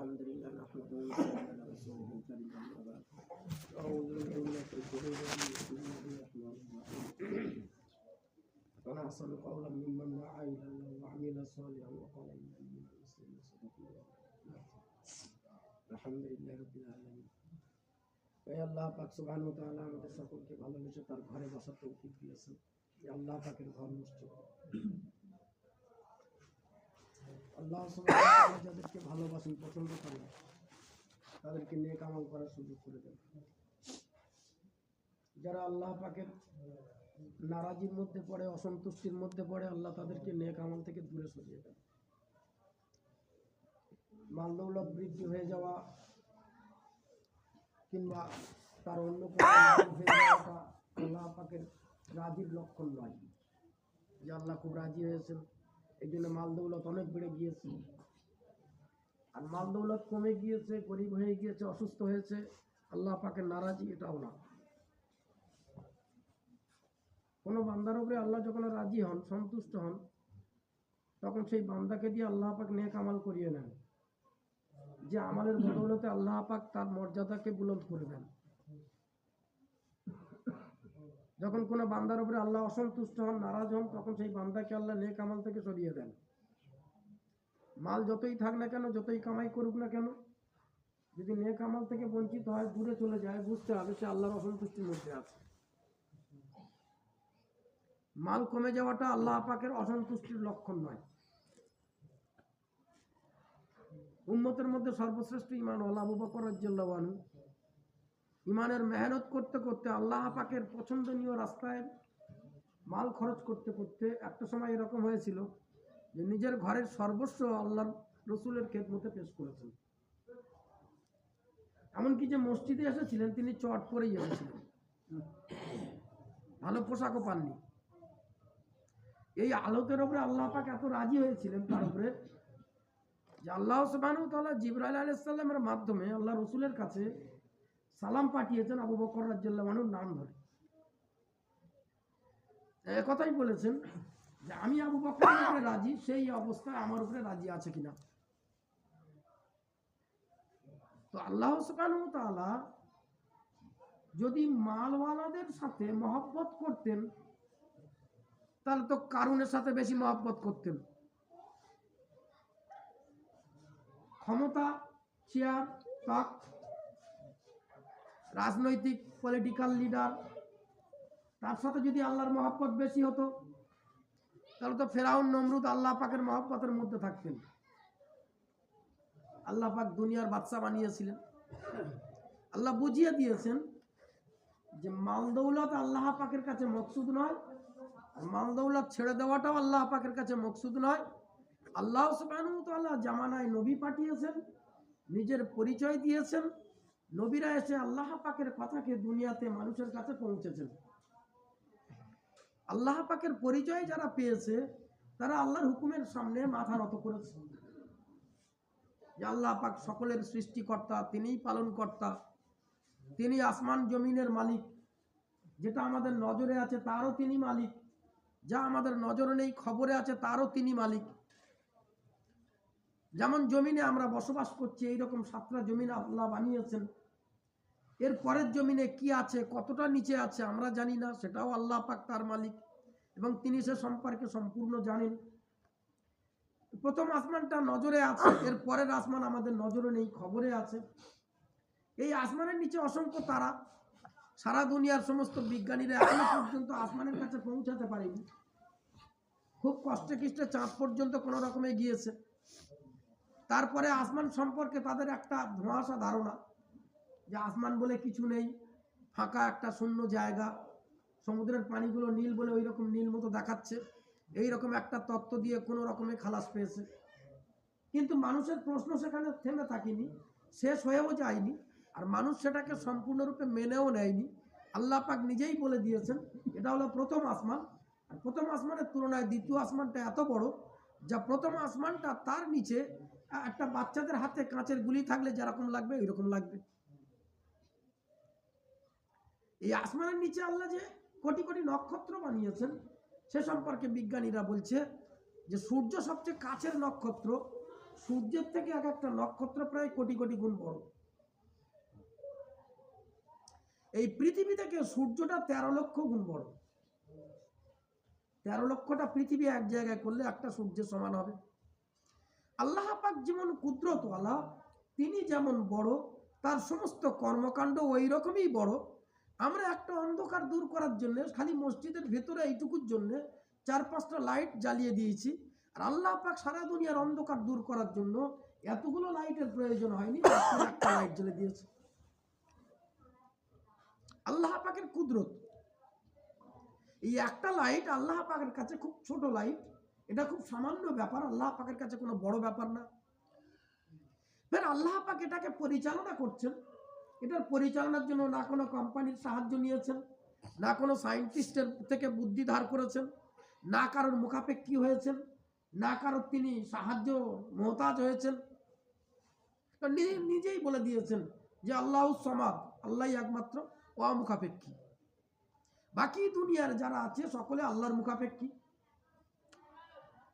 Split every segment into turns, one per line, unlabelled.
الحمد لله نحمده ونصلي على رسوله الكريم أما بعد أعوذ بالله من الشيطان الرجيم بسم الله الرحمن الرحيم ولا أحسن قولا ممن دعا إلى الله وعمل صالحا وقال إنني من المسلمين صدق الله الحمد لله رب العالمين তাই আল্লাহ পাক সুবহান ওয়া তাআলা আমাদের সকলকে ভালোবেসে তার ঘরে বসার তৌফিক দিয়েছেন এই আল্লাহ পাকের ঘর মসজিদ আল্লাহ যাদেরকে ভালোবাসেন, পছন্দ করেন, তাদেরকে নেক আমল করার সুযোগ করে দেন। যারা আল্লাহ পাকের নারাজির মধ্যে পড়ে, অসন্তুষ্টির মধ্যে পড়ে, আল্লাহ তাদেরকে নেক আমল থেকে দূরে সরিয়ে দেন। মালদৌলত বৃদ্ধি হয়ে যাওয়া কিংবা তার অন্য কোনো আল্লাহ পাকের রাজির লক্ষণ নয়। যে আল্লাহ খুব রাজি হয়েছেন। এই জন্য মাল দৌলত অনেক বেড়ে গিয়েছে। আর মাল দৌলত কমে গিয়েছে, গরিব হয়ে গিয়েছে, অসুস্থ হয়েছে, আল্লাহ পাকে নারাজি এটাও না। কোনো বান্দার উপরে আল্লাহ যখন রাজি হন, সন্তুষ্ট হন, তখন সেই বান্দাকে দিয়ে আল্লাহ পাক নেক আমাল করিয়ে নেন। যে আমাদের বদৌলতে আল্লাহ পাক তার মর্যাদাকে বুলন্দ করে দেন। যখন কোনো বান্দার উপরে আল্লাহ অসন্তুষ্ট হন, নারাজ হন, তখন সেই বান্দাকে আল্লাহ নেক আমল থেকে সরিয়ে দেন। মাল যতই থাক না কেন, যতই কামাই করুক না কেন, যদি নেক আমল থেকে বঞ্চিত হয়, দূরে চলে যায়, বুঝতে হবে সে আল্লাহর অসন্তুষ্টির মধ্যে আছে। মাল কমে যাওয়াটা আল্লাহ পাকের অসন্তুষ্টির লক্ষণ নয়। উন্মতের মধ্যে সর্বশ্রেষ্ঠ ইমান আল্লাহ আবু বকর আনহু ইমানের মেহনত করতে করতে আল্লাহ পাকের পছন্দনীয় রাস্তায় মাল খরচ করতে করতে একটা সময় এরকম হয়েছিল যে নিজের ঘরের সর্বস্ব আল্লাহ রসুলের খেদমতে পেশ করেছেন। এমনকি যে মসজিদে এসেছিলেন, তিনি চট পরেই এসেছিলেন। ভালো পোশাকও পাননি। এই আলোকের উপরে আল্লাহ পাক এত রাজি হয়েছিলেন তার উপরে যে আল্লাহ তাআলা জিবরাইল আলাইহিস মাধ্যমে আল্লাহ রসুলের কাছে সালাম পাঠিয়েছেন আবু বকর রাদিয়াল্লাহু নাম ধরে। কথাই বলেছেন যে আমি আবু বকরের উপরে রাজি, সেই অবস্থায় আমার উপরে রাজি আছে কিনা। তো আল্লাহ যদি মালওয়ালাদের সাথে মহব্বত করতেন, তাহলে তো কারুনের সাথে বেশি মহব্বত করতেন। ক্ষমতা, চেয়ার তাক রাজনৈতিক পলিটিক্যাল লিডার তার সাথে যদি আল্লাহর মহব্বত বেশি হতো, তাহলে তো ফেরাউন, নমরুদ আল্লাহ পাকের মহব্বতের মধ্যে থাকতেন। আল্লাহ পাক দুনিয়ার বাদশা বানিয়েছিলেন। আল্লাহ বুঝিয়ে দিয়েছেন যে মালদৌলত আল্লাহ পাকের কাছে মকসুদ নয়, আর মালদৌলত ছেড়ে দেওয়াটাও আল্লাহ পাকের কাছে মকসুদ নয়। আল্লাহ ওয়া তাআলা জামানায় নবী পাঠিয়েছেন, নিজের পরিচয় দিয়েছেন নবীরা এসে আল্লাহ পাকের কথাকে দুনিয়াতে মানুষের কাছে পৌঁছেছেন। আল্লাহ পাকের পরিচয় যারা পেয়েছে, তারা আল্লাহর হুকুমের সামনে মাথা নত করেছে। যে আল্লাহ পাক সকলের সৃষ্টিকর্তা, তিনিই পালনকর্তা, তিনি আসমান জমিনের মালিক, যেটা আমাদের নজরে আছে তারও তিনি মালিক, যা আমাদের নজরে নেই খবরে আছে তারও তিনি মালিক। যেমন জমিনে আমরা বসবাস করছি, এইরকম সাতটা জমিন আল্লাহ বানিয়েছেন। এর পরের জমিনে কি আছে, কতটা নিচে আছে আমরা জানি না, সেটাও আল্লাহ পাক তার মালিক এবং তিনি সে সম্পর্কে সম্পূর্ণ জানেন। প্রথম আসমানটা নজরে আছে, এর পরের আসমান আমাদের নজরে নেই, খবরে আছে। এই আসমানের নিচে অসংখ্য তারা, সারা দুনিয়ার সমস্ত বিজ্ঞানীরা এখনও পর্যন্ত আসমানের কাছে পৌঁছাতে পারেনি। খুব কষ্টে কিষ্টে চাঁদ পর্যন্ত কোনো রকমে গিয়েছে। তারপরে আসমান সম্পর্কে তাদের একটা ধোঁয়াশা ধারণা যে আসমান বলে কিছু নেই, ফাঁকা একটা শূন্য জায়গা, সমুদ্রের পানিগুলো নীল বলে ওই রকম নীল মতো দেখাচ্ছে এই রকম একটা তত্ত্ব দিয়ে কোনো রকমে খালাস পেয়েছে। কিন্তু মানুষের প্রশ্ন সেখানে থেমে থাকেনি, শেষ হয়েও যায়নি, আর মানুষ সেটাকে সম্পূর্ণরূপে মেনেও নেয়নি। আল্লাহ পাক নিজেই বলে দিয়েছেন, এটা হলো প্রথম আসমান। আর প্রথম আসমানের তুলনায় দ্বিতীয় আসমানটা এত বড়, যা প্রথম আসমানটা তার নিচে একটা বাচ্চাদের হাতে কাঁচের গুলি থাকলে যেরকম লাগবে ওইরকম লাগবে। এই আসমানের নিচে আল্লাহ যে কোটি কোটি নক্ষত্র বানিয়েছেন, সে সম্পর্কে বিজ্ঞানীরা বলছে যে সূর্য সবচেয়ে কাছের নক্ষত্র, সূর্যের থেকে এক একটা নক্ষত্র প্রায় কোটি কোটি গুণ বড়। এই পৃথিবী থেকে সূর্যটা তেরো লক্ষ গুণ বড়। তেরো লক্ষটা পৃথিবী এক জায়গায় করলে একটা সূর্যের সমান হবে। আল্লাহ পাক যেমন কুদরত আল্লাহ তিনি যেমন বড়, তার সমস্ত কর্মকাণ্ড ওই রকমই বড়। আমরা একটা অন্ধকার দূর করার জন্য, খালি মসজিদের ভেতরে এইটুকুর জন্য চার পাঁচটা লাইট জ্বালিয়ে দিয়েছি। আর আল্লাহ পাক সারা দুনিয়ার অন্ধকার দূর করার জন্য এতগুলো লাইটের প্রয়োজন হয়নি একটা লাইট জ্বলে দিয়েছে। আল্লাহ পাকের কুদরত। এই একটা লাইট আল্লাহ পাকের কাছে খুব ছোট লাইট এটা খুব সামান্য ব্যাপার, আল্লাহ পাকের কাছে কোনো বড় ব্যাপার না। ফের আল্লাহ পাক এটাকে পরিচালনা করছেন। এটার পরিচালনার জন্য না কোনো কোম্পানির সাহায্য নিয়েছেন, না কোনো সায়েন্টিস্টের থেকে বুদ্ধি ধার করেছেন, না কারোর মুখাপেক্ষী হয়েছেন, না কারোর তিনি সাহায্য মোহতাজ হয়েছেন। তো নি- নিজেই বলে দিয়েছেন যে আল্লাহ সমাদ, আল্লাহ একমাত্র অমুখাপেক্ষী। বাকি দুনিয়ার যারা আছে সকলে আল্লাহর মুখাপেক্ষী।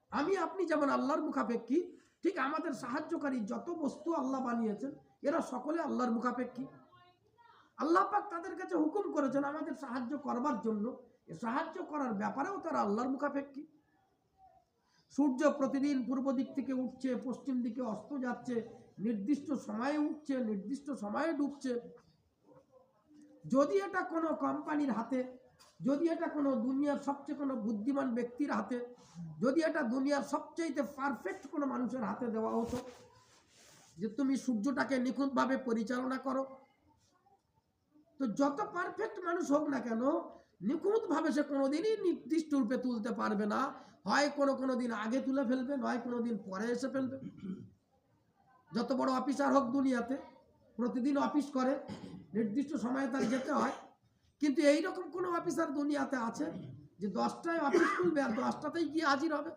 আমি, আপনি যেমন আল্লাহর মুখাপেক্ষী, ঠিক আমাদের সাহায্যকারী যত বস্তু আল্লাহ বানিয়েছেন এরা সকলে আল্লাহর মুখাপেক্ষী। আল্লাহ পাক তাদের কাছে হুকুম করেছেন আমাদের সাহায্য করবার জন্য। সাহায্য করার ব্যাপারেও তারা আল্লাহর মুখাপেক্ষী। সূর্য প্রতিদিন পূর্ব দিক থেকে উঠছে, পশ্চিম দিকে অস্ত যাচ্ছে, নির্দিষ্ট সময়ে উঠছে, নির্দিষ্ট সময়ে ডুবছে। যদি এটা কোনো কোম্পানির হাতে, যদি এটা কোনো দুনিয়ার সবচেয়ে কোনো বুদ্ধিমান ব্যক্তির হাতে, যদি এটা দুনিয়ার সবচেয়ে পারফেক্ট কোনো মানুষের হাতে দেওয়া হতো যে তুমি সূর্যটাকে নিখুঁতভাবে পরিচালনা করো। তো যত পারফেক্ট মানুষ হোক না কেন, নিখুঁতভাবে সে কোনোদিনই নির্দিষ্ট রূপে তুলতে পারবে না। হয় কোনো কোনো দিন আগে তুলে ফেলবে, নয় কোনো দিন পরে এসে ফেলবে। যত বড় অফিসার হোক দুনিয়াতে, প্রতিদিন অফিস করে, নির্দিষ্ট সময়ে তার যেতে হয়। কিন্তু এই রকম কোনো অফিসার দুনিয়াতে আছে যে দশটায় অফিস খুলবে আর দশটাতেই গিয়ে হাজির হবে?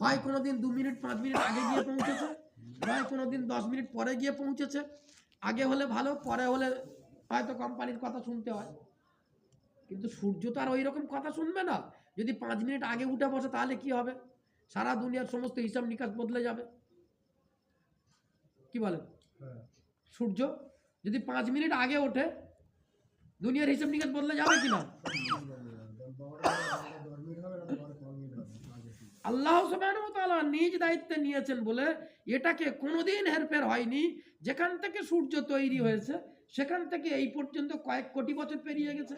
হয় কোনো দিন দু মিনিট পাঁচ মিনিট আগে গিয়ে পৌঁছেছে? নয় কোনো দিন দশ মিনিট পরে গিয়ে পৌঁছেছে? আগে হলে ভালো পরে হলে হয়তো কোম্পানির কথা শুনতে হয়। কিন্তু সূর্য তো আর ওই রকম কথা শুনবে না। যদি পাঁচ মিনিট আগে উঠে বসে তাহলে কি হবে? সারা দুনিয়ার সমস্ত হিসাব নিকাশ বদলে যাবে। কি বলেন? সূর্য যদি পাঁচ মিনিট আগে ওঠে দুনিয়ার হিসাব নিকাশ বদলে যাবে কি না আল্লাহ তাআলা নিজ দায়িত্বে নিয়েছেন বলে এটাকে কোনোদিন হেরফের হয়নি। যেখান থেকে সূর্য তৈরি হয়েছে, সেখান থেকে এই পর্যন্ত কয়েক কোটি বছর পেরিয়ে গেছে।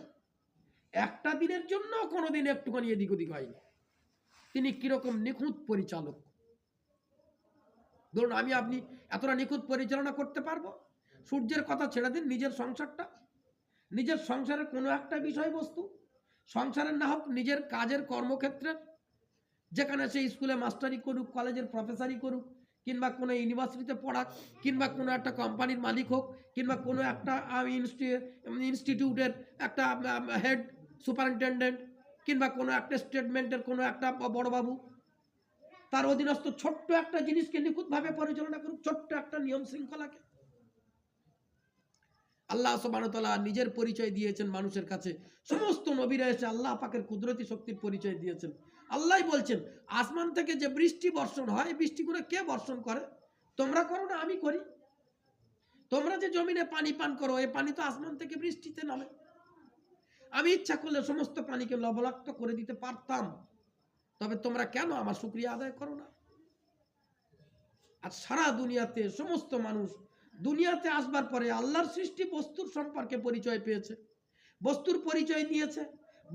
একটা দিনের জন্য কোনোদিন একটুখানি এদিক ওদিক হয়নি। তিনি কীরকম নিখুঁত পরিচালক? ধরুন, আমি আপনি এতটা নিখুঁত পরিচালনা করতে পারব? সূর্যের কথা ছেড়ে দিন, নিজের সংসারটা। নিজের সংসারের কোনো একটা বিষয়বস্তু। সংসারের না হোক, নিজের কাজের কর্মক্ষেত্রের যেখানে সে স্কুলে মাস্টারি করুক, কলেজের প্রফেসরই করুক, কিংবা কোনো ইউনিভার্সিটিতে পড়াক, কিংবা কোনো একটা কোম্পানির মালিক হোক, কিংবা কোনো একটা ইনস্টিটিউটের একটা হেড সুপারিনটেন্ডেন্ট, কিংবা কোনো একটা স্টেটমেন্টের কোনো একটা বড়বাবু তার অধীনস্থ ছোট্ট একটা জিনিসকে নিখুঁতভাবে পরিচালনা করুক, ছোট্ট একটা নিয়ম শৃঙ্খলাকে। আল্লাহ সুবহানাহু নিজের পরিচয় দিয়েছেন মানুষের কাছে। সমস্ত নবীরা এসে আল্লাহ পাকের কুদরতি শক্তির পরিচয় দিয়েছেন। আল্লাহ বলছেন, আসমান থেকে যে বৃষ্টি বর্ষণ হয়, এই বৃষ্টি করে কে বর্ষণ করে? তোমরা করো না, আমি করি। তোমরা যে জমিনে পানি পান করো, এই পানি তো আসমান থেকে বৃষ্টিতে নামে। আমি ইচ্ছা করলে সমস্ত পানিকে লবলাক্ত করে দিতে পারতাম, তবে তোমরা কেন আমার শুক্রিয়া আদায় করো না? আর সারা দুনিয়াতে সমস্ত মানুষ দুনিয়াতে আসবার পরে আল্লাহর সৃষ্টি বস্তুর সম্পর্কে পরিচয় পেয়েছে, বস্তুর পরিচয় নিয়েছে।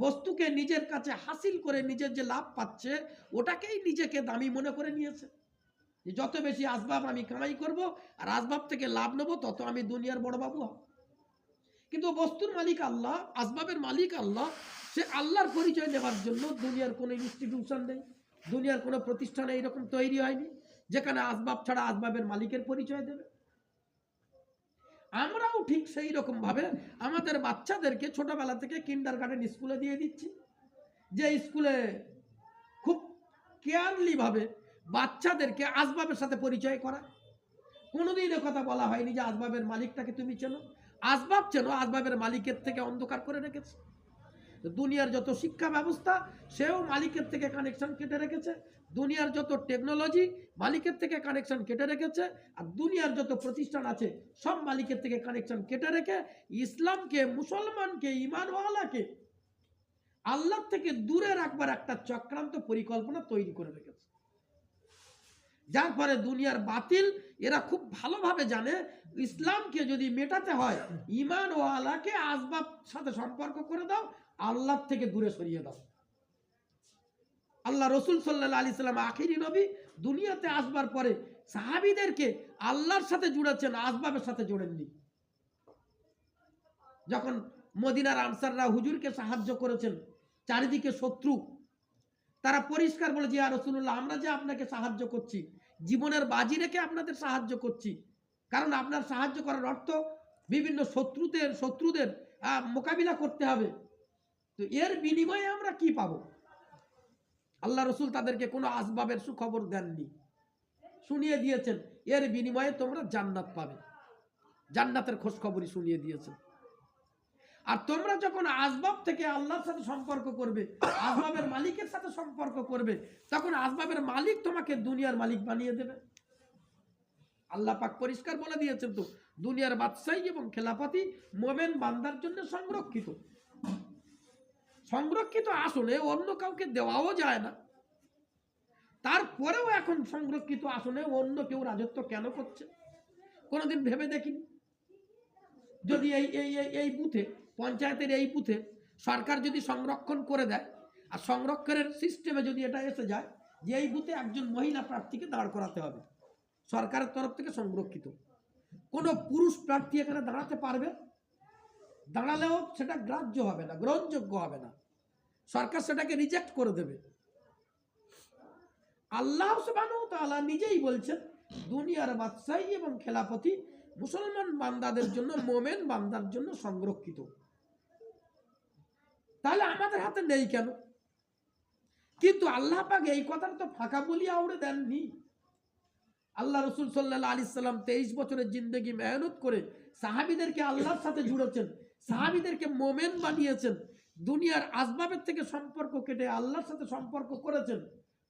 বস্তুকে নিজের কাছে হাসিল করে নিজের যে লাভ পাচ্ছে, ওটাকেই নিজেকে দামি মনে করে নিয়েছে। যে যত বেশি আসবাব আমি কামাই করব আর আসবাব থেকে লাভ নেব, তত আমি দুনিয়ার বড় বাবু হব। কিন্তু বস্তুর মালিক আল্লাহ, আসবাবের মালিক আল্লাহ, সে আল্লাহর পরিচয় নেবার জন্য দুনিয়ার কোনো ইনস্টিটিউশন নেই, দুনিয়ার কোনো প্রতিষ্ঠানে এইরকম তৈরি হয়নি, যেখানে আসবাব ছাড়া আসবাবের মালিকের পরিচয় দেবে। আমরাও ঠিক সেই রকম ভাবে আমাদের বাচ্চাদেরকে ছোটবেলা থেকে কিন্ডার গার্ডেন স্কুলে দিয়ে দিচ্ছি। যে স্কুলে খুব কেয়ারলিভাবে বাচ্চাদেরকে আসবাবের সাথে পরিচয় করা। কোনোদিন কথা বলা হয়নি যে আসবাবের মালিকটাকে তুমি চেনো। আসবাব চেনো, আসবাবের মালিকের থেকে অন্ধকার করে রেখেছে। দুনিয়ার যত শিক্ষা ব্যবস্থা, সেও মালিকের থেকে কানেকশন কেটে রেখেছে। দুনিয়ার যত টেকনোলজি মালিকের থেকে কানেকশন কেটে রেখেছে। আর দুনিয়ার যত প্রতিষ্ঠান আছে, সব মালিকের থেকে কানেকশন কেটে রেখে ইসলামকে, মুসলমানকে ইমানওয়ালাকে আল্লাহ থেকে দূরে রাখবার একটা চক্রান্ত পরিকল্পনা তৈরি করে রেখেছে। যার ফলে দুনিয়ার বাতিল, এরা খুব ভালোভাবে জানে ইসলামকে যদি মেটাতে হয় ইমান ও আল্লাহকে আসবাব সাথে সম্পর্ক করে দাও আল্লাহ থেকে দূরে সরিয়ে দাও। আল্লাহ রসুল সাল্লাহ আলি সাল্লাম আখিরি নবী, দুনিয়াতে আসবার পরে সাহাবিদেরকে আল্লাহর সাথে জুড়েছেন, আসবাবের সাথে জোড়েননি। যখন মদিনার আনসাররা হুজুরকে সাহায্য করেছেন, চারিদিকে শত্রু, তারা পরিষ্কার বলে যে আর রসুল্লাহ আমরা যে আপনাকে সাহায্য করছি, জীবনের বাজি রেখে আপনাদের সাহায্য করছি, কারণ আপনার সাহায্য করার অর্থ বিভিন্ন শত্রুদের শত্রুদের মোকাবিলা করতে হবে। তো এর বিনিময়ে আমরা কি পাব? আল্লাহ রসুল তাদেরকে কোনো আসবাবের সুখবর দেননি। শুনিয়ে দিয়েছেন, এর বিনিময়ে তোমরা জান্নাত পাবে। জান্নাতের খোঁজ খবরই শুনিয়ে দিয়েছেন। আর তোমরা যখন আসবাব থেকে আল্লাহর সাথে সম্পর্ক করবে, আসবাবের মালিকের সাথে সম্পর্ক করবে, তখন আসবাবের মালিক তোমাকে দুনিয়ার মালিক বানিয়ে দেবে। আল্লাহ পাক পরিষ্কার বলে দিয়েছেন তো, দুনিয়ার বাদশাহী এবং খেলাপাতি মোমেন বান্দার জন্য সংরক্ষিত। সংরক্ষিত আসনে অন্য কাউকে দেওয়াও যায় না। তারপরেও এখন সংরক্ষিত আসনে অন্য কেউ রাজত্ব কেন করছে? কোনোদিন ভেবে দেখিনি। যদি এই এই, এই- এই বুথে, পঞ্চায়েতের এই বুথে সরকার যদি সংরক্ষণ করে দেয়, আর সংরক্ষণের সিস্টেমে যদি এটা এসে যায়, যে এই বুথে একজন মহিলা প্রার্থীকে দাঁড় করাতে হবে, সরকারের তরফ থেকে সংরক্ষিত। কোনো পুরুষ প্রার্থী এখানে দাঁড়াতে পারবে? দাঁড়ালেও সেটা গ্রাহ্য হবে না, গ্রহণযোগ্য হবে না। সরকার সেটাকে রিজেক্ট করে দেবে। আল্লাহ তাআলা নিজেই বলছেন, দুনিয়ার বাদশাহী এবং খেলাপতি মুসলমান বান্দাদের জন্য, মোমেন বান্দার জন্য সংরক্ষিত। তাহলে আমাদের হাতে নেই কেন? কিন্তু আল্লাহ পাক এই কথাটা তো ফাঁকা বলি আউড়ে দেননি। আল্লাহ রসুল সাল্লাহ আলি সাল্লাম তেইশ বছরের জিন্দগি মেহনত করে সাহাবিদেরকে আল্লাহর সাথে জুড়েছেন। সাহাবিদেরকে মোমেন বানিয়েছেন। দুনিয়ার আসবাবের থেকে সম্পর্ক কেটে আল্লাহর সাথে সম্পর্ক করেছেন।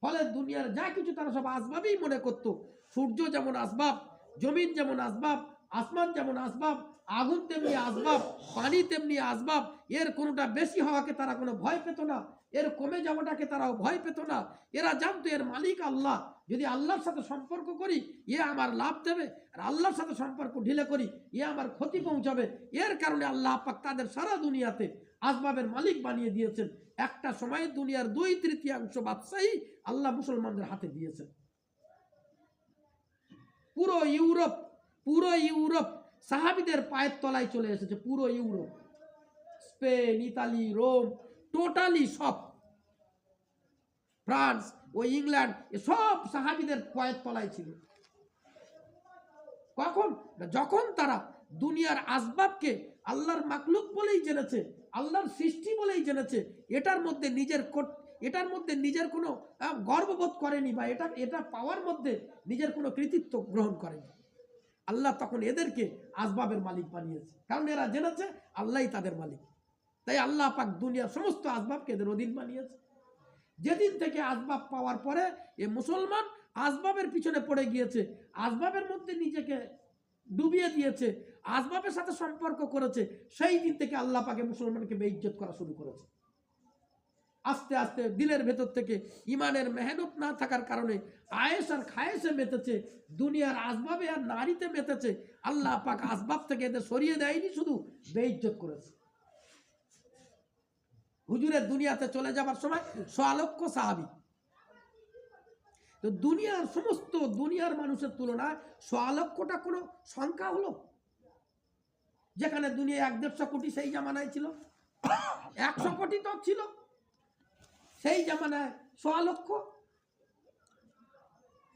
ফলে দুনিয়ার যা কিছু তারা সব আসবাবেই মনে করত। সূর্য যেমন আসবাব, জমিন যেমন আসবাব, আসমান যেমন আসবাব, আগুন তেমনি আসবাব, পানি তেমনি আসবাব, এর কোনোটা বেশি হওয়াকে তারা কোনো ভয় পেত না। এর কমে যাওয়াটাকে তারাও ভয় পেত না। এরা জানতো এর মালিক আল্লাহ। যদি আল্লাহর সাথে সম্পর্ক করি, এ আমার লাভ দেবে। আর আল্লাহর সাথে সম্পর্ক ঢিলে করি, এ আমার ক্ষতি পৌঁছাবে। এর কারণে আল্লাহ পাক তাদের সারা দুনিয়াতে আসবাবের মালিক বানিয়ে দিয়েছেন। একটা সময় দুনিয়ার দুই তৃতীয়াংশ বাদশাহী আল্লাহ মুসলমানদের হাতে দিয়েছেন। পুরো ইউরোপ পুরো ইউরোপ সাহাবিদের পায়ের তলায় চলে এসেছে, পুরো Europe. Spain, Italy, Rome, totally সব। ফ্রান্স ও ইংল্যান্ড সব সাহাবিদের পায়ের তলায় ছিল। কখন? যখন তারা দুনিয়ার আসবাবকে আল্লাহর মাকলুক বলেই জেনেছে, আল্লাহর সৃষ্টি বলেই জেনেছে, এটার মধ্যে নিজের এটার মধ্যে নিজের কোনো গর্ববোধ করেনি বা এটা এটা পাওয়ার মধ্যে নিজের কোনো কৃতিত্ব গ্রহণ করেনি। আল্লাহ তখন এদেরকে আসবাবের মালিক বানিয়েছে। কারণ এরা জেনেছে আল্লাহই তাদের মালিক। তাই আল্লাহ পাক দুনিয়ার সমস্ত আসবাবকে এদের অধীন বানিয়েছে। যেদিন থেকে আসবাব পাওয়ার পরে এ মুসলমান আসবাবের পিছনে পড়ে গিয়েছে, আসবাবের মধ্যে নিজেকে ডুবিয়ে দিয়েছে, আসবাবের সাথে সম্পর্ক করেছে, সেই দিন থেকে আল্লাহ পাকে মুসলমানকে বেইজ্জত করা শুরু করেছে। আস্তে আস্তে দিলের ভেতর থেকে ইমানের মেহনত না থাকার কারণে আয়েস আর খায়েসে মেতেছে, দুনিয়ার আসবাবে আর নারীতে মেতেছে, আল্লাহ পাক আসবাব থেকে এদের সরিয়ে দেয়নি, শুধু বেইজ্জত করেছে। হুজুরের দুনিয়াতে চলে যাবার সময় সোয়ালক্ষ সাহাবি। তো দুনিয়ার সমস্ত দুনিয়ার মানুষের তুলনায় সোয়ালক্ষটা কোনো সংখ্যা হলো? যেখানে দুনিয়া এক দেড়শো কোটি সেই জামানায় ছিল, একশো কোটি তো ছিল, সেই জামানায় সোয়া লক্ষ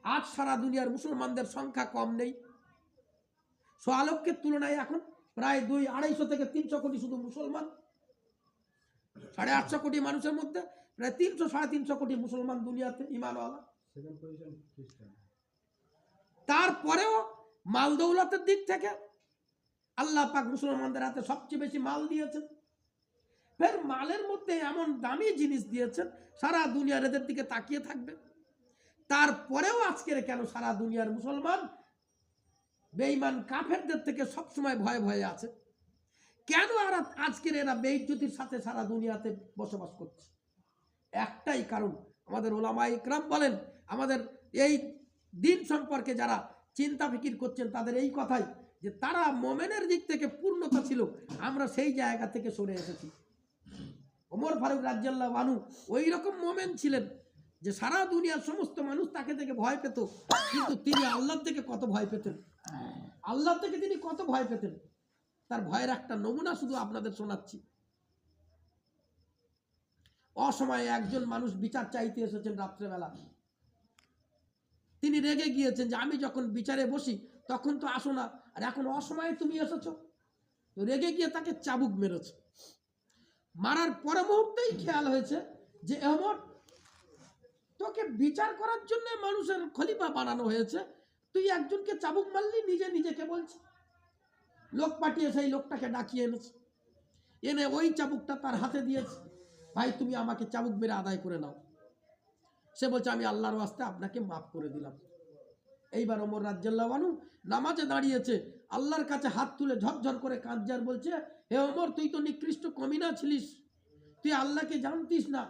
আজ সারা দুনিয়ার মুসলমানদের সংখ্যা কম নেই। সোয়া লক্ষের তুলনায় এখন প্রায় দুই আড়াইশো থেকে তিনশো কোটি শুধু মুসলমান। সাড়ে আটশো কোটি মানুষের মধ্যে প্রায় তিনশো সাড়ে তিনশো কোটি মুসলমান দুনিয়াতে ইমানওয়ালা। তারপরেও মাল দৌলতের দিক থেকে আল্লাহ পাক মুসলমানদের হাতে সবচেয়ে বেশি মাল দিয়েছেন। ফের মালের মধ্যে এমন দামি জিনিস দিয়েছেন সারা দুনিয়ার এদের দিকে তাকিয়ে থাকবে। তারপরেও আজকের কেন সারা দুনিয়ার মুসলমান বেঈমান কাফেরদের থেকে সবসময় ভয়ে ভয়ে আছে? কেন আর আজকের এরা বেইজ্জতির সাথে সারা দুনিয়াতে বসবাস করছে? একটাই কারণ, আমাদের ওলামা ইকরাম বলেন, আমাদের এই দিন সম্পর্কে যারা চিন্তা ফিকির করছেন, তাদের এই কথাই যে তারা মোমেনের দিক থেকে পূর্ণতা ছিল, আমরা সেই জায়গা থেকে সরে এসেছি। ওমর ফারুক রাজ্জাল্লাহ বানু ওই রকম মোমেন ছিলেন যে সারা দুনিয়ার সমস্ত মানুষ তাকে থেকে ভয় পেত, কিন্তু তিনি আল্লাহ থেকে কত ভয় পেতেন? আল্লাহ থেকে তিনি কত ভয় পেতেন? তার ভয়ের একটা নমুনা শুধু আপনাদের শোনাচ্ছি। অসময়ে একজন মানুষ বিচার চাইতে এসেছেন রাত্রেবেলা। তিনি রেগে গিয়েছেন যে আমি যখন বিচারে বসি, তখন তো আসো না, আর এখন অসময়ে তুমি এসেছ। রেগে গিয়ে তাকে চাবুক মেরেছ। মারার পরে মুহূর্তেই খেয়াল হয়েছে যে এমন তোকে বিচার করার জন্য মানুষের খলিফা বানানো হয়েছে। তুই একজনকে চাবুক মারলি, নিজে নিজেকে বলছি। লোক পাঠিয়ে সেই লোকটাকে ডাকিয়ে এনেছে। এনে ওই চাবুকটা তার হাতে দিয়েছে। ভাই, তুমি আমাকে চাবুক মেরে আদায় করে নাও। সে বলছে, আমি আল্লাহর ওয়াস্তে আপনাকে মাফ করে দিলাম। এইবার ওমর রাজ্জাল্লাহানু নামাজে দাঁড়িয়েছে। আল্লাহর কাছে হাত তুলে ঝরঝর করে কাঁদজার বলছে, হে ওমর, তুই তো নিকৃষ্ট কমিনা ছিলিস। তুই আল্লাহকে জানতিস না,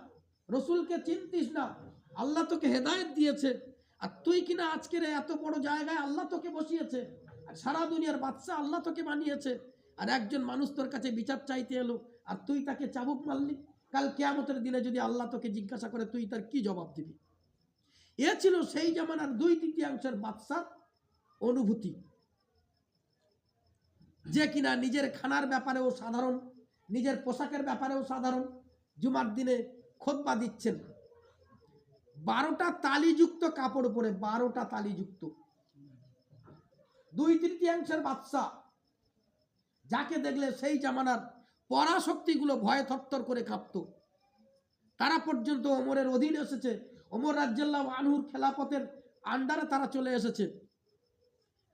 রসুলকে চিনতিস না। আল্লাহ তোকে হেদায়েত দিয়েছে। আর তুই কিনা আজকের এত বড় জায়গায় আল্লাহ তোকে বসিয়েছে। আর সারা দুনিয়ার বাচ্চা আল্লাহ তোকে বানিয়েছে। আর একজন মানুষ তোর কাছে বিচার চাইতে এলো, আর তুই তাকে চাবুক মারলি? কাল কেয়ামতের দিনে যদি আল্লাহ তোকে জিজ্ঞাসা করে, তুই তার কি জবাব দিবি? এ ছিল সেই জামানার দুই তৃতীয়াংশের বাদশার অনুভূতি। যে কিনা নিজের খানার ব্যাপারেও সাধারণ, নিজের পোশাকের ব্যাপারেও সাধারণ, জুমার দিনে খোদবা দিচ্ছেন। বারোটা তালিযুক্ত কাপড় পরে বারোটা তালিযুক্ত। দুই তৃতীয়াংশের বাচ্চা যাকে দেখলে সেই জামানার পরাশক্তিগুলো ভয়ে থরথর করে কাঁপত। তারা পর্যন্ত ওমরের অধীন এসেছে। ওমর রাজ্জাল্লাহ আনহুর খেলাপথের আন্ডারে তারা চলে এসেছে।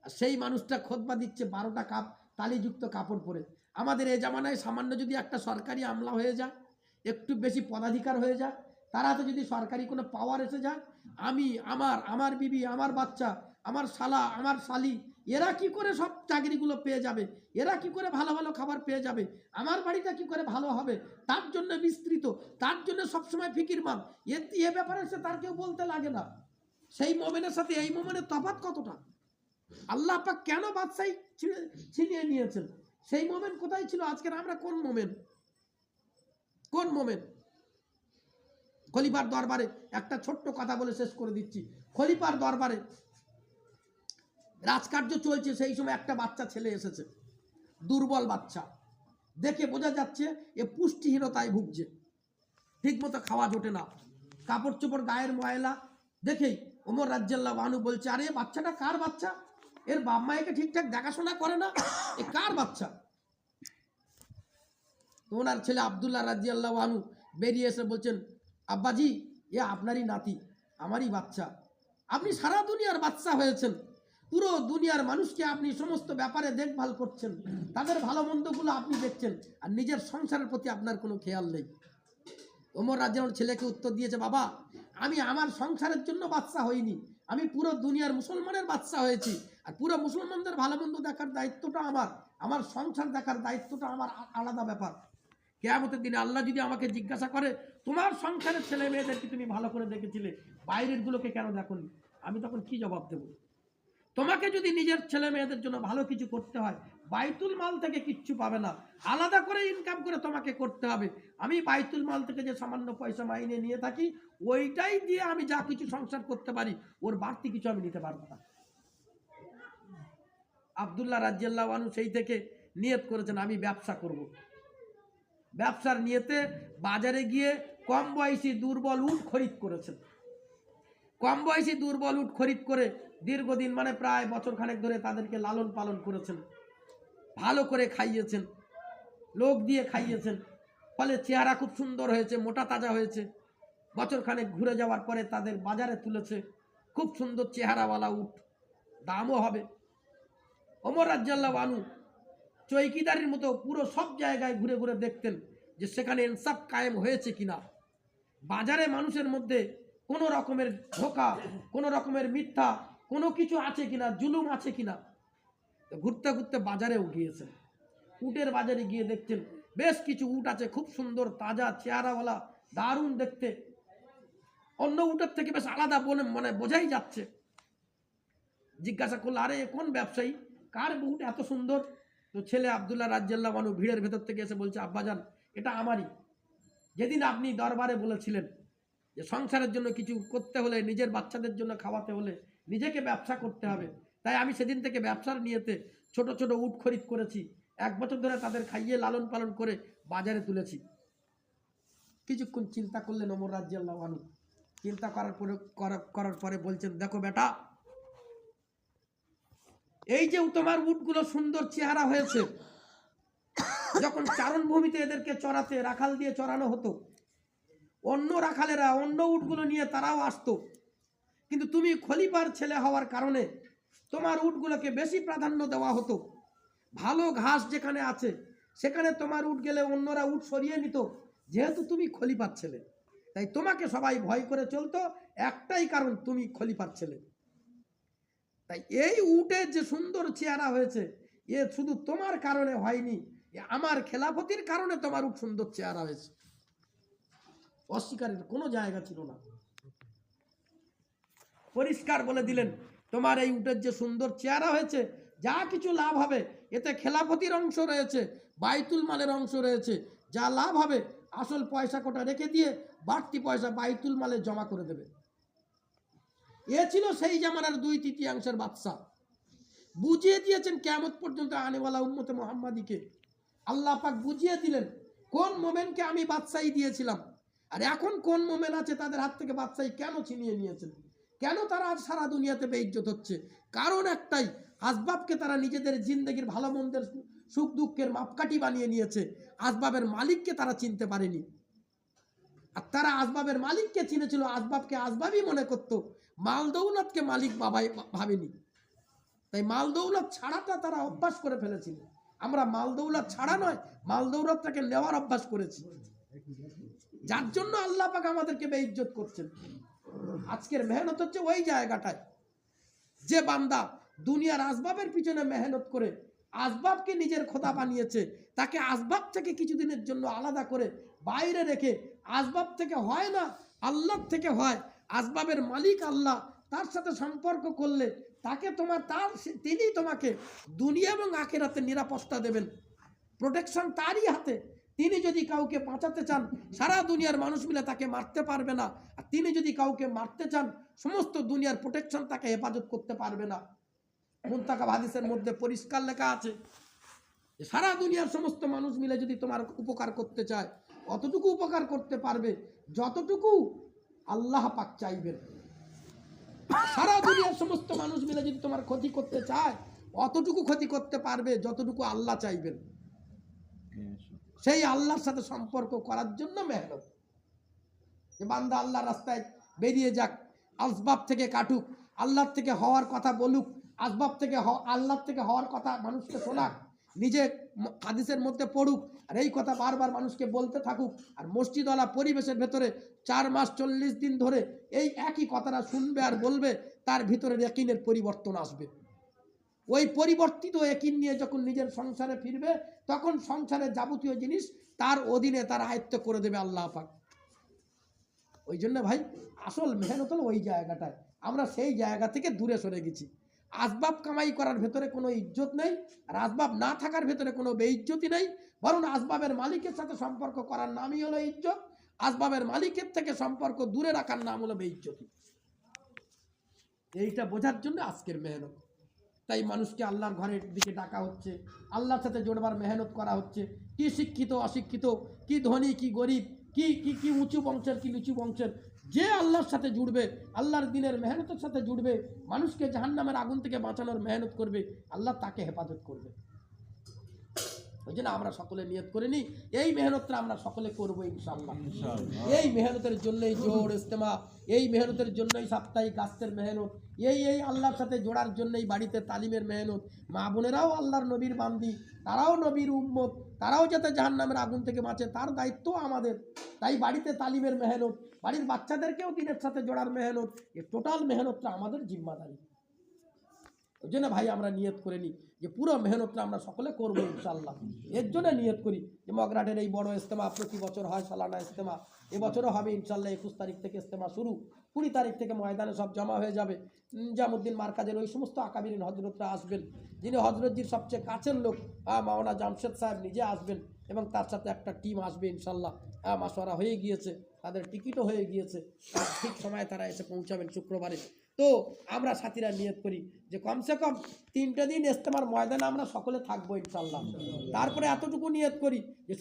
সেই মানুষটা খোদবা দিচ্ছে বারোটা কাপ, তালিযুক্ত কাপড় পরে। আমাদের এই জামানায় সামান্য যদি একটা সরকারি আমলা হয়ে যায়, একটু বেশি পদাধিকার হয়ে যায়, তার হাতে যদি সরকারি কোনো পাওয়ার এসে যায়, আমি, আমার আমার বিবি, আমার বাচ্চা, আমার শালা, আমার শালি এরা কি করে সব চাকরিগুলো পেয়ে যাবে? এরা কি করে ভালো ভালো খাবার পেয়ে যাবে? আমার বাড়িটা কি করে ভালো হবে? তার জন্য বিস্তৃত, তার জন্য সবসময় ফিকির মান এ এ ব্যাপারে সে তার কেউ বলতে লাগে না। সেই মোমেনের সাথে, এই মোমেনের তফাৎ কতটা? আল্লাহ পাক কেন বাদশাহী ছিনিয়ে নিয়েছেন? সেই মোমেন কোথায় ছিল? আজকের আমরা কোন মোমেন? কোন মোমেন? খলিফার দরবারে একটা ছোট্ট কথা বলে শেষ করে দিচ্ছি। খলিফার দরবারে রাজকার্য চলছে, সেই সময় একটা বাচ্চা ছেলে এসেছে, দুর্বল বাচ্চা। দেখে বোঝা যাচ্ছে এ পুষ্টিহীনতায় ভুগছে। ঠিকমতো খাওয়া জোটে না। কাপড় চোপড় গায়ের ময়লা। দেখেই ওমর রাজ্জাল্লাহ বানু বলছে, আরে, বাচ্চাটা কার বাচ্চা? এর বাপ মায়েকে ঠিকঠাক দেখাশোনা করে না? এ কার বাচ্চা? ওনার ছেলে আবদুল্লাহ রাজিয়াল্লাহ বানু বেরিয়ে এসে বলছেন, আব্বাজি, এ আপনারই নাতি, আমারই বাচ্চা। আপনি সারা দুনিয়ার বাচ্চা হয়েছেন। পুরো দুনিয়ার মানুষকে আপনি সমস্ত ব্যাপারে দেখভাল করছেন। তাদের ভালো মন্দগুলো আপনি দেখছেন। আর নিজের সংসারের প্রতি আপনার কোনো খেয়াল নেই। ওমর রাজ্জানোর ছেলেকে উত্তর দিয়েছে, বাবা, আমি আমার সংসারের জন্য বাচ্চা হইনি। আমি পুরো দুনিয়ার মুসলমানের বাচ্চা হয়েছি। আর পুরো মুসলমানদের ভালো মন্দ দেখার দায়িত্বটা আমার। আমার সংসার দেখার দায়িত্বটা আমার আলাদা ব্যাপার। কেয়ামতের দিনে আল্লাহ যদি আমাকে জিজ্ঞাসা করে, তোমার সংসারের ছেলে মেয়েদেরকে তুমি ভালো করে দেখেছিলে? বাইরের গুলোকে কেন দেখনি? আমি তখন কি জবাব দেব? তোমাকে যদি নিজের ছেলে মেয়েদের জন্য ভালো কিছু করতে হয়, বাইতুল মাল থেকে কিচ্ছু পাবে না। আলাদা করে ইনকাম করে তোমাকে করতে হবে। আমি বাইতুল মাল থেকে যে সামান্য পয়সা মাইনে নিয়ে থাকি, ওইটাই দিয়ে আমি যা কিছু সংসার করতে পারি, ওর বাড়তি কিছু আমি নিতে পারব না। আবদুল্লাহ রাজ্জাল্লাহ আনু সেই থেকে নিয়ত করেছেন, আমি ব্যবসা করব। ব্যবসার নিয়েতে বাজারে গিয়ে কম বয়সী দুর্বল উট খরিদ করেছেন। কম বয়সী দুর্বল উট খরিদ করে দীর্ঘদিন মানে প্রায় বছর খানেক ধরে তাদেরকে লালন পালন করেছেন। ভালো করে খাইয়েছেন। লোক দিয়ে খাইয়েছেন। ফলে চেহারা খুব সুন্দর হয়েছে, মোটা তাজা হয়েছে। বছর খানেক ঘুরে যাওয়ার পরে তাদের বাজারে তুলেছে। খুব সুন্দর চেহারাওয়ালা উঠ দামও হবে। ওমর রাজ্জাল্লাহ বানু চৈকিদারির মতো পুরো সব জায়গায় ঘুরে ঘুরে দেখতেন যে সেখানে ইনসাফ কায়েম হয়েছে কিনা। বাজারে মানুষের মধ্যে কোনো রকমের ধোকা, কোনো রকমের মিথ্যা কোনো কিছু আছে কিনা, জুলুম আছে কিনা? ঘুরতে ঘুরতে বাজারেও গিয়েছেন উটের বাজারে গিয়ে দেখছেন, বেশ কিছু উট আছে, খুব সুন্দর, তাজা, চেহারাওয়ালা, দারুণ দেখতে। অন্য উটের থেকে বেশ আলাদা বলে মানে বোঝাই যাচ্ছে। জিজ্ঞাসা করল, আরে, কোন ব্যবসায়ী? কার উট এত সুন্দর? তো ছেলে আবদুল্লাহ রাজ্জাল্লাহ মানু ভিড়ের ভেতর থেকে এসে বলছে আব্বাজান এটা আমারই। যেদিন আপনি দরবারে বলেছিলেন যে সংসারের জন্য কিছু করতে হলে, নিজের বাচ্চাদের জন্য খাওয়াতে হলে নিজেকে ব্যবসা করতে হবে। তাই আমি সেদিন থেকে ব্যবসার নিয়েতে ছোট ছোট উট খরিদ করেছি। এক বছর ধরে তাদের খাইয়ে লালন পালন করে বাজারে তুলেছি। কিছুক্ষণ চিন্তা করলেন ওমর রাজ্জাল্লাহ আনু চিন্তা করার পরে করার পরে বলছেন, দেখো বেটা, এই যে তোমার উটগুলো সুন্দর চেহারা হয়েছে, যখন চারণভূমিতে এদেরকে চড়াতে রাখাল দিয়ে চড়ানো হতো, অন্য রাখালেরা অন্য উটগুলো নিয়ে তারাও আসতো। কিন্তু তুমি খলিফার ছেলে হওয়ার কারণে তোমার উটগুলোকে বেশি প্রাধান্য দেওয়া হতো। ভালো ঘাস যেখানে আছে, সেখানে তোমার উট গেলে অন্যরা উট সরিয়ে নিত, যেহেতু তুমি খলিফার ছেলে। তাই তোমাকে সবাই ভয় করে চলতো, একটাই কারণ, তুমি খলিফার ছেলে। তাই এই উটের যে সুন্দর চেহারা হয়েছে, এ শুধু তোমার কারণে হয়নি আমার খেলাফতির কারণে তোমার উট সুন্দর চেহারা হয়েছে। অস্বীকারের কোনো জায়গা ছিল না। পরিষ্কার বলে দিলেন, তোমার এই উটের যে সুন্দর চেহারা হয়েছে, যা কিছু লাভ হবে, এতে খেলাফতির অংশ রয়েছে, বাইতুল মালের অংশ রয়েছে। যা লাভ হবে, আসল পয়সা কোটা রেখে দিয়ে বাড়তি পয়সা বাইতুল মালে জমা করে দেবে। এ ছিল সেই জামানার দুই তৃতীয়াংশের বাদশা। বুঝিয়ে দিয়েছেন কেমত পর্যন্ত আনেওয়ালা উম্মতে মোহাম্মদীকে। আল্লাহ পাক বুঝিয়ে দিলেন, কোন মোমেনকে আমি বাদশাহী দিয়েছিলাম? আর এখন কোন মোমেন আছে তাদের হাত থেকে বাদশাহী কেন ছিনিয়ে নিয়েছেন? কেন তারা আজ সারা দুনিয়াতে বেইজ্জত হচ্ছে? কারণ একটাই, আসবাবকে তারা নিজেদের জিন্দগির ভালো মন্দের সুখ দুঃখের মাপকাঠি বানিয়ে নিয়েছে। আসবাবের মালিককে তারা চিনতে পারেনি। আর তারা আসবাবের মালিককে চিনেছিল, আসবাবকে আসবাবই মনে করত মাল দৌলতকে মালিক বাবাই ভাবেনি। তাই মাল দৌলত ছাড়াটা তারা অভ্যাস করে ফেলেছিল। আমরা মাল দৌলত ছাড়া নয় মাল দৌলতটাকে নেওয়ার অভ্যাস করেছি। যার জন্য আল্লাহ পাক আমাদেরকে বেইজ্জত করছেন। আজকের মেহনত হচ্ছে ওই জায়গাটায়। যে বান্দা দুনিয়ার আসবাবের পিছনে মেহনত করে, আসবাবকে নিজের খোদা বানিয়েছে, তাকে আসবাব থেকে কিছুদিনের জন্য আলাদা করে বাইরে রেখে আসবাব থেকে হয় না, আল্লাহ থেকে হয়। আসবাবের মালিক আল্লাহ, তার সাথে সম্পর্ক করলে তাকে তোমার, তার তিনি তোমাকে দুনিয়া এবং আখেরাতে নিরাপত্তা দেবেন। প্রোটেকশন তারই হাতে। তিনি যদি কাউকে বাঁচাতে চান, সারা দুনিয়ার মানুষ মিলে তাকে মারতে পারবে না। আর তিনি যদি কাউকে মারতে চান, সমস্ত দুনিয়ার প্রোটেকশন তাকে হেফাজত করতে পারবে না। মুন্তাকা হাদিসের মধ্যে পরিষ্কার লেখা আছে সারা দুনিয়ার সমস্ত মানুষ মিলে যদি তোমার উপকার করতে চায়, অতটুকু উপকার করতে পারবে, যতটুকু আল্লাহ পাক চাইবেন। সারা দুনিয়ার সমস্ত মানুষ মিলে যদি তোমার ক্ষতি করতে চায়, অতটুকু ক্ষতি করতে পারবে, যতটুকু আল্লাহ চাইবেন। সেই আল্লাহর সাথে সম্পর্ক করার জন্য মেহনত। যে বান্দা আল্লাহ রাস্তায় বেরিয়ে যাক, আসবাব থেকে কাটুক, আল্লাহর থেকে হওয়ার কথা বলুক, আসবাব থেকে আল্লাহর থেকে হওয়ার কথা মানুষকে শোনাক, নিজে হাদিসের মধ্যে পড়ুক, আর এই কথা বারবার মানুষকে বলতে থাকুক, আর মসজিদওয়ালা পরিবেশের ভেতরে চার মাস চল্লিশ দিন ধরে এই একই কথাটা শুনবে আর বলবে, তার ভিতরে একিনের পরিবর্তন আসবে। ওই পরিবর্তিত একিন নিয়ে যখন নিজের সংসারে ফিরবে, তখন সংসারের যাবতীয় জিনিস তার অধীনে তার আয়ত্ত করে দেবে আল্লাহ পাক। ওই জন্য ভাই, আসল মেহনত হলো ওই জায়গাটায়। আমরা সেই জায়গা থেকে দূরে সরে গেছি। আসবাব কামাই করার ভেতরে কোনো ইজ্জত নেই, আর আসবাব না থাকার ভেতরে কোনো বেইজ্জতি নেই, বরং আসবাবের মালিকের সাথে সম্পর্ক করার নামই হলো ইজ্জত, আসবাবের মালিকের থেকে সম্পর্ক দূরে রাখার নাম হলো বেইজ্জতি। এইটা বোঝার জন্য আজকের মেহনত। তাই মানুষকে আল্লাহর ঘরের দিকে ডাকা হচ্ছে। আল্লাহর সাথে জোড়বার মেহনত করা হচ্ছে। কি শিক্ষিত, অশিক্ষিত, কি ধনী, কি গরিব, কি কি কি উঁচু বংশের, কি নিচু বংশের? যে আল্লাহর সাথে জুড়বে, আল্লাহর দিনের মেহনতের সাথে জুড়বে, মানুষকে জাহান্নামের আগুন থেকে বাঁচানোর মেহনত করবে, আল্লাহ তাকে হেফাজত করবে। ওই জন্য আমরা সকলে নিয়ত করে নিই। এই মেহনতটা আমরা সকলে করব ইনশাল্লাহ এই মেহনতের জন্যই জোর ইস্তেমা এই মেহনতের জন্যই সাপ্তাহিক গাছের মেহনত এই এই আল্লাহর সাথে জোড়ার জন্যই বাড়িতে তালিমের মেহনত। মা বোনেরাও আল্লাহর নবীর বান্দি তারাও নবীর উম্মত তারাও যাতে জাহান নামের আগুন থেকে বাঁচে তার দায়িত্ব আমাদের। তাই বাড়িতে তালিমের মেহনত বাড়ির বাচ্চাদেরকেও দিনের সাথে জোড়ার মেহনত এই টোটাল মেহনতটা আমাদের জিম্মাদারি। ওই জন্য ভাই আমরা নিয়ত করে নিই। যে পুরো মেহনতটা আমরা সকলে করব ইনশাল্লাহ এর জন্য নিয়ত করি যে মগরাটের এই বড় ইস্তেমা প্রতি বছর হয় সালানা ইস্তেমা এবছরও হবে ইনশাল্লাহ একুশ তারিখ থেকে ইস্তেমা শুরু। কুড়ি তারিখ থেকে ময়দানে সব জমা হয়ে যাবে। জামুদ্দিন মার্কাজের ওই সমস্ত আকাবিরিন হজরতরা আসবেন। যিনি হজরতজির সবচেয়ে কাছের লোক আহ, মাওলানা জামশেদ সাহেব নিজে আসবেন এবং তার সাথে একটা টিম আসবে ইনশাল্লাহ মাসোয়ারা হয়ে গিয়েছে তাদের টিকিটও হয়ে গিয়েছে। ঠিক সময়ে তারা এসে পৌঁছাবেন শুক্রবারে। তো আমরা সাথীরা নিয়ত করি যে কমসে কম তিনটে দিন ইস্তেমার ময়দানে আমরা সকলে থাকব ইনশাল্লাহ তারপরে এতটুকু নিয়ত করি যে